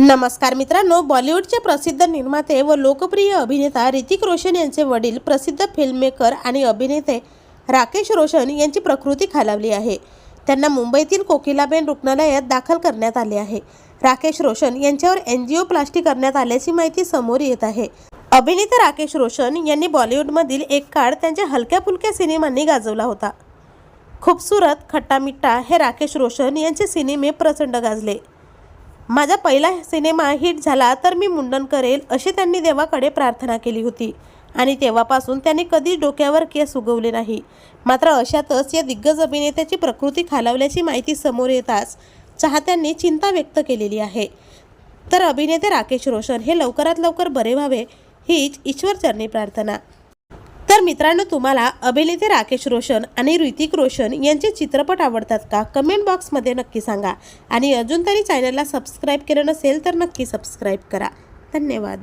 नमस्कार मित्रांनो बॉलिवूडचे प्रसिद्ध निर्माते व लोकप्रिय अभिनेता ऋतिक रोशन यांचे वडील प्रसिद्ध फिल्ममेकर आणि अभिनेते राकेश रोशन यांची प्रकृती खालावली आहे. त्यांना मुंबईतील कोकिलाबेन रुग्णालयात दाखल करण्यात आले आहे. राकेश रोशन यांच्यावर एनजिओप्लास्टी करण्यात आल्याची माहिती समोर येत आहे. अभिनेते राकेश रोशन यांनी बॉलिवूडमधील एक काळ त्यांच्या हलक्या फुलक्या सिनेमांनी गाजवला होता. खूबसूरत खट्टा मिट्टा हे राकेश रोशन यांचे सिनेमे प्रचंड गाजले. माझा पहिला सिनेमा हिट झाला तर मी मुंडन करेल अशी त्यांनी देवाकडे प्रार्थना केली होती. आणि तेव्हापासून त्यांनी कधी डोक्यावर केस उगवले नाही. मात्र अशातच या दिग्गज अभिनेत्याची प्रकृती खालावल्याची माहिती समोर येताच चाहत्यांनी चिंता व्यक्त केलेली आहे. तर अभिनेते राकेश रोशन हे लवकरात लवकर बरे व्हावे हीच ईश्वरचरणी प्रार्थना. तर मित्रांनो तुम्हाला अभिनेते राकेश रोशन आणि ऋतिक रोशन यांचे चित्रपट आवडतात का? कमेंट बॉक्समध्ये नक्की सांगा. आणि अजून तरी चॅनलला सबस्क्राईब केलं नसेल तर नक्की सबस्क्राईब करा. धन्यवाद.